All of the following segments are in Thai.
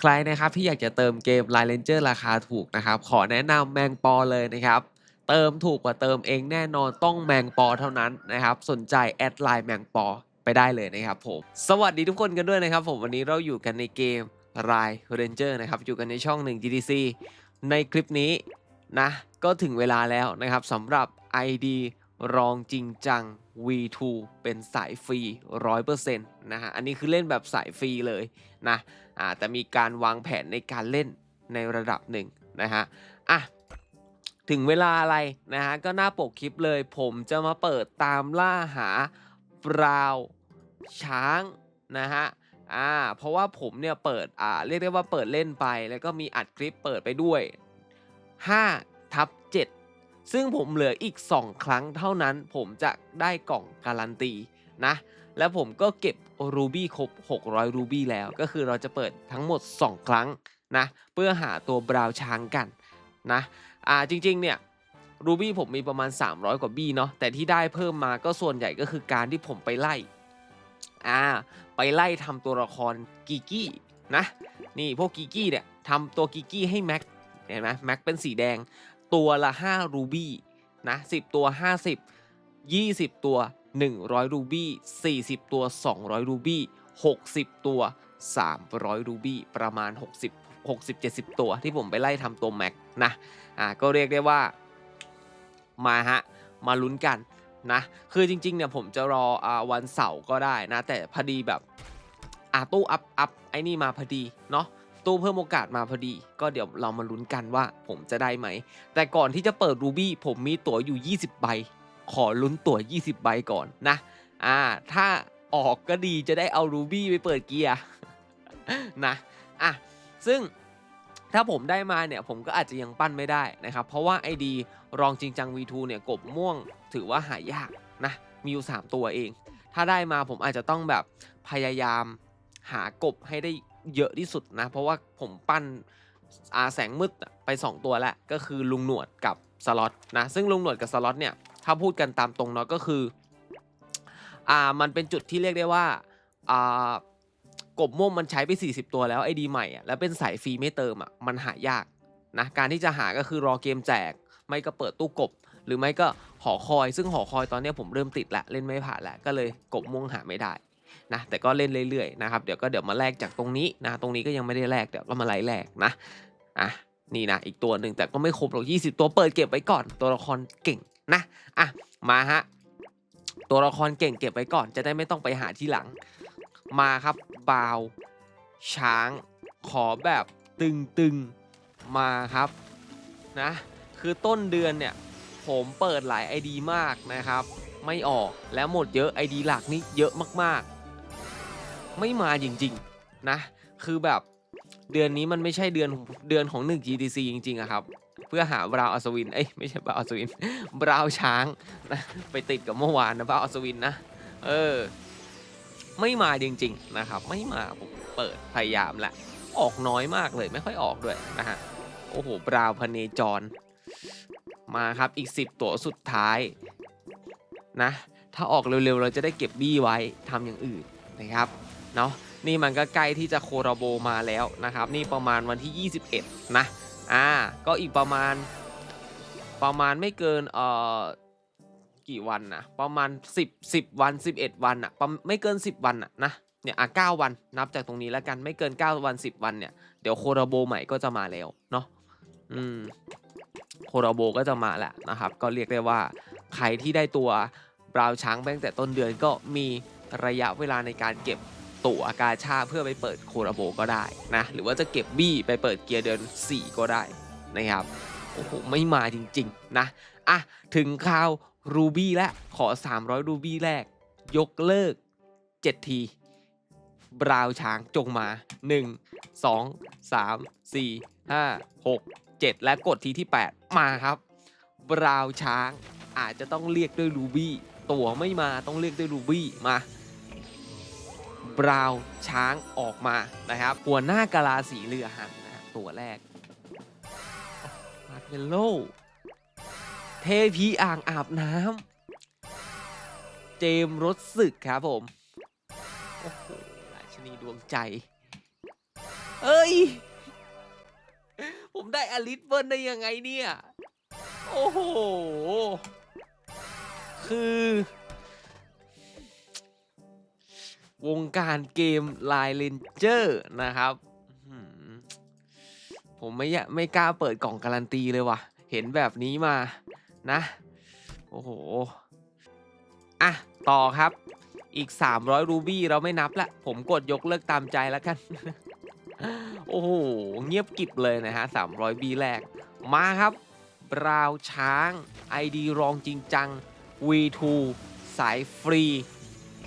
ใครนะครับที่อยากจะเติมเกม Line Ranger ราคาถูกนะครับ ขอแนะนำแมงปอเลยนะครับ เติมถูกกว่าเติมเองแน่นอนต้องแมงปอเท่านั้นนะครับ สนใจแอดไลน์แมงปอไปได้เลยนะครับผม สวัสดีทุกคนกันด้วยนะครับผมวันนี้เราอยู่กันในเกม Line Ranger นะครับ อยู่กันในช่อง 1 GTC ในคลิปนี้นะ ก็ถึงเวลาแล้วนะครับสำหรับ ID รองจริงจัง V2 เป็นสายฟรี 100%นะฮะ อันนี้คือเล่นแบบสายฟรีเลยนะอ่าแต่มีการวางแผนในการเล่นในระดับหนึ่งนะฮะ อะ ถึงเวลาอะไรนะฮะ ก็หน้าปกคลิปเลย ผมจะมาเปิดตามล่าหาบราวช้างนะฮะอ่าเพราะว่าผมเนี่ยเปิดอ่าเรียกได้ว่าเปิดเล่นไป แล้วก็มีอัดคลิปเปิดไปด้วย5ทับ7 ซึ่งผมเหลืออีก 2 ครั้งเท่านั้น ผมจะได้กล่องการันตีนะ แล้วผมก็เก็บรูบี้ครบ 600 รูบี้แล้ว ก็คือเราจะเปิดทั้งหมด 2 ครั้งนะ เพื่อหาตัวบราวน์ช้างกันนะอ่าจริง ๆ เนี่ยรูบี้ผมมีประมาณ 300 กว่าบี้เนาะ แต่ที่ได้เพิ่มมาก็ส่วนใหญ่ก็คือการที่ผมไปไล่ อ่า ไปไล่ทำตัวละครกิกี้นะ นี่พวกกิกี้เนี่ยทำตัวกิกี้ให้แม็ก เห็นไหมแม็กเป็นสีแดง ตัวละ 5 รูบี้นะ10 ตัว 50 20 ตัว 100 รูบี้ 40 ตัว 200 รูบี้ 60 ตัว 300 รูบี้ประมาณ 60 60 70 ตัวที่ผมไปไล่ทำตัวแม็กนะอ่าก็เรียกได้ว่ามาฮะมาลุ้นกันนะคือจริงๆเนี่ยผมจะรออ่าวันเสาร์ก็ได้นะแต่พอดีแบบอ่าตู้อัพอัพไอ้นี่มาพอดีเนาะ ตู้เพิ่มโอกาสมาพอดี ก็เดี๋ยวเรามาลุ้นกันว่าผมจะได้ไหม แต่ก่อนที่จะเปิดรูบี้ผมมีตั๋วอยู่ 20 ใบ ขอลุ้นตั๋ว 20 ใบก่อนนะ อ่า ถ้าออกก็ดีจะได้เอารูบี้ไปเปิดเกียร์นะ อะ ซึ่งถ้าผมได้มาเนี่ยผมก็อาจจะยังปั้นไม่ได้นะครับ เพราะว่า ID รองจริงจัง V2 เนี่ยกบม่วงถือว่าหายากนะ มีอยู่ 3 ตัวเอง ถ้าได้มาผมอาจจะต้องแบบพยายามหากบให้ได้ เยอะที่สุดนะ เพราะว่าผมปั้นอาแสงมืดไป 2 ตัวแล้วก็คือลุงหนวดกับสล็อตนะซึ่งลุงหนวดกับสล็อตเนี่ยถ้าพูดกันตามตรงเนาะก็คืออ่ามันเป็นจุดที่เรียกได้ว่าอ่ากบม่วงมันใช้ไป 40 ตัวแล้วไอดีใหม่อะแล้วเป็นสายฟรีไม่เติมอะมันหายากนะการที่จะหาก็คือรอเกมแจก ไม่ก็เปิดตู้กบ หรือไม่ก็หอคอย ซึ่งหอคอยตอนนี้ผมเริ่มติดละเล่นไม่ผ่านละก็เลยกบม่วงหาไม่ได้ นะแต่ก็เล่นเรื่อยๆนะครับเดี๋ยวก็เดี๋ยวมาแลกจากตรงนี้นะตรงนี้ก็ยังไม่ได้แลกเดี๋ยวก็มาไล่แลกนะอะนี่นะอีกตัวหนึ่งแต่ก็ไม่ครบหรอก20 ตัวเปิดเก็บไว้ก่อน ตัวละครเก่งนะอะมาฮะตัวละครเก่งเก็บไว้ก่อนจะได้ไม่ต้องไปหาที่หลัง มาครับบาวช้างขอแบบตึงๆมาครับนะคือต้นเดือนเนี่ยผมเปิดหลาย ID มากนะครับ ไม่ออกแล้วหมดเยอะ ID หลักนี่เยอะมากๆ ไม่มาจริงๆนะ คือแบบเดือนนี้มันไม่ใช่เดือนเดือนของ 1 GTC จริงๆอะครับ เพื่อหาบราวอัศวิน เอ้ยไม่ใช่บราวอัศวิน บราวช้างนะไปติดกับเมื่อวานนะบราวอัศวินนะ เออ ไม่มาจริง ๆนะครับ ไม่มาผมเปิดพยายามแหละ ออกน้อยมากเลยไม่ค่อยออกด้วยนะฮะ โอ้โห บราวพเนจร มาครับอีก 10 ตัวสุดท้ายนะ ถ้าออกเร็วๆ เราจะได้เก็บบี้ไว้ทำอย่างอื่นนะครับ เนาะนี่มันก็ใกล้ที่จะโคราโบมาแล้วนะครับ นี่ประมาณวันที่ 21 นะอ่าก็อีกประมาณประมาณไม่เกินเอ่อกี่วันนะประมาณ 10 10 วัน 11 วันอะไม่เกิน 10 วันอะนะเนี่ยอะ9วันนับจากตรงนี้แล้วกันไม่เกิน 9 วัน 10 วันเนี่ยเดี๋ยวโคราโบใหม่ก็จะมาแล้วเนาะอืมโคราโบก็จะมาแหละนะครับ ก็เรียกได้ว่าใครที่ได้ตัวบราวช้างไปตั้งแต่ต้นเดือนก็มีระยะเวลาในการเก็บ ตั๋วกาชาเพื่อไปเปิดโคราโบก็ได้นะ หรือว่าจะเก็บบี้ไปเปิดเกียร์เดือน4 ก็ได้นะครับ โอ้โห ไม่มาจริง ๆ นะ อะ ถึงคราวรูบี้แล้วขอ 300 รูบี้แรก ยกเลิก 7 ทีบราว์ช้างจงมา 1 2 3 4 5 6 7 และกดทีที่ 8 มาครับ บราว์ช้างอาจจะต้องเรียกด้วยรูบี้ตั๋วไม่มาต้องเรียกด้วยรูบี้มา บราว์ช้างออกมานะครับ หัวหน้ากะลาสีเรือหันนะตัวแรกมาเมลโลเทพีอ่างอาบน้ำเจมรถศึกครับผม โอ้โหราชนีดวงใจ เอ้ย ผมได้อลิสเบิร์นได้ยังไงเนี่ย โอ้โห คือ วงการเกมไลน์เลนเจอร์นะครับ ผมไม่ไม่กล้าเปิดกล่องการันตีเลยว่ะ เห็นแบบนี้มานะ โอ้โห อะ ต่อครับ อีก 300 รูบี้เราไม่นับละ ผมกดยกเลิกตามใจแล้วกัน โอ้โห เงียบกิบเลยนะฮะ 300 บีแรก มาครับบราวช้าง ID รองจริงจัง V2 สายฟรี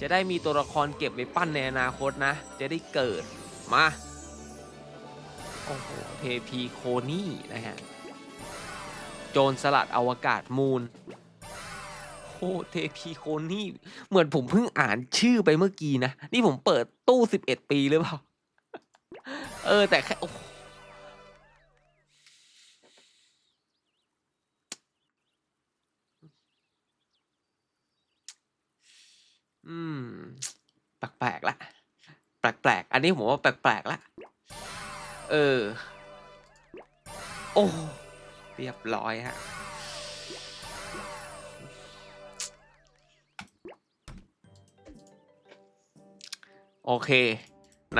จะได้มีตัวละครเก็บไว้ปั้นในอนาคตนะ จะได้เกิดมาโอ้โหเทพีโคนี่นะฮะ โจรสลัดอวกาศมูลโอ้เทพีโคนี่ เหมือนผมเพิ่งอ่านชื่อไปเมื่อกี้นะ นี่ผมเปิดตู้ 11 ปีหรือเปล่า เออแต่แค่โอ้โห อืม แปลกๆละ แปลกๆ อันนี้ผมว่าแปลกๆละ เออ โอ้ เรียบร้อยฮะ โอเค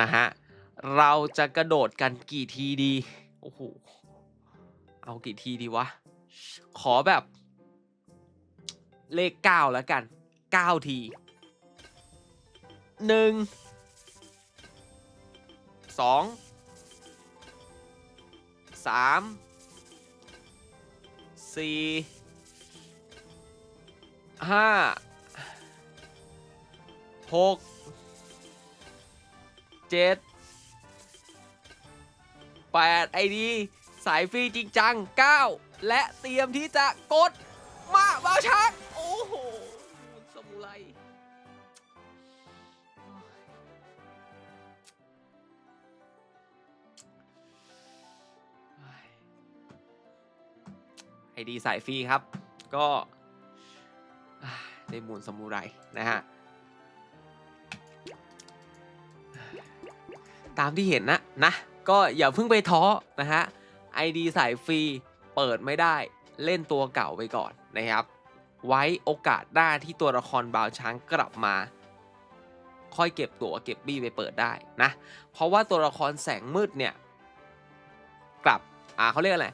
นะฮะ เราจะกระโดดกันกี่ทีดี โอ้โห เอากี่ทีดีวะ ขอแบบเลขเก้าแล้วกันเก้าที หนึ่งสองสามสี่ห้าหกเจ็ดแปดไอดี สายฟรีจริงจังเก้าและเตรียมที่จะกดมาบาชักโอ้โหสมุไร ดีสายฟรีครับ ก็อ่าได้มูลสมุไรนะฮะ ตามที่เห็นนะนะ ก็อย่าเพิ่งไปท้อนะฮะ ID สายฟรีเปิดไม่ได้เล่นตัวเก่าไปก่อนนะครับ ไว้โอกาสหน้าที่ตัวละครบาวช้างกลับมา ค่อยเก็บตัวเก็บบี้ไปเปิดได้นะ เพราะว่าตัวละครแสงมืดเนี่ย กลับ อ่าเขาเรียกอะไร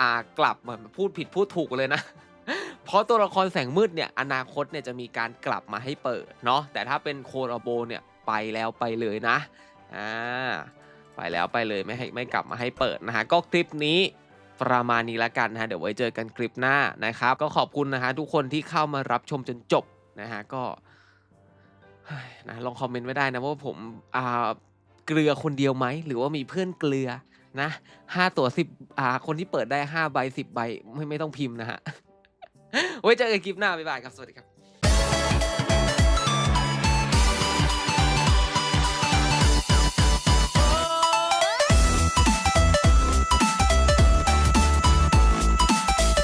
อ่ากลับเหมือนพูดผิดพูดถูกเลยนะ เพราะตัวละครแสงมืดเนี่ยอนาคตเนี่ยจะมีการกลับมาให้เปิดเนาะแต่ถ้าเป็นโคราโบเนี่ยไปแล้วไปเลยนะอ่าไปแล้วไปเลยไม่ให้ไม่กลับมาให้เปิดนะฮะก็คลิปนี้ประมาณนี้ละกันนะฮะเดี๋ยวไว้เจอกันคลิปหน้านะครับ ก็ขอบคุณนะฮะทุกคนที่เข้ามารับชมจนจบนะฮะก็นะลองคอมเมนต์ไว้ได้นะว่าผมอ่าเกลือคนเดียวไหมหรือว่ามีเพื่อนเกลือ นะห้าตัวสิบอ่า คนที่เปิดได้ห้าใบสิบใบไม่ไม่ต้องพิมพ์นะฮะ ไว้เจอกันคลิปหน้าบ๊ายบายครับ สวัสดีครับ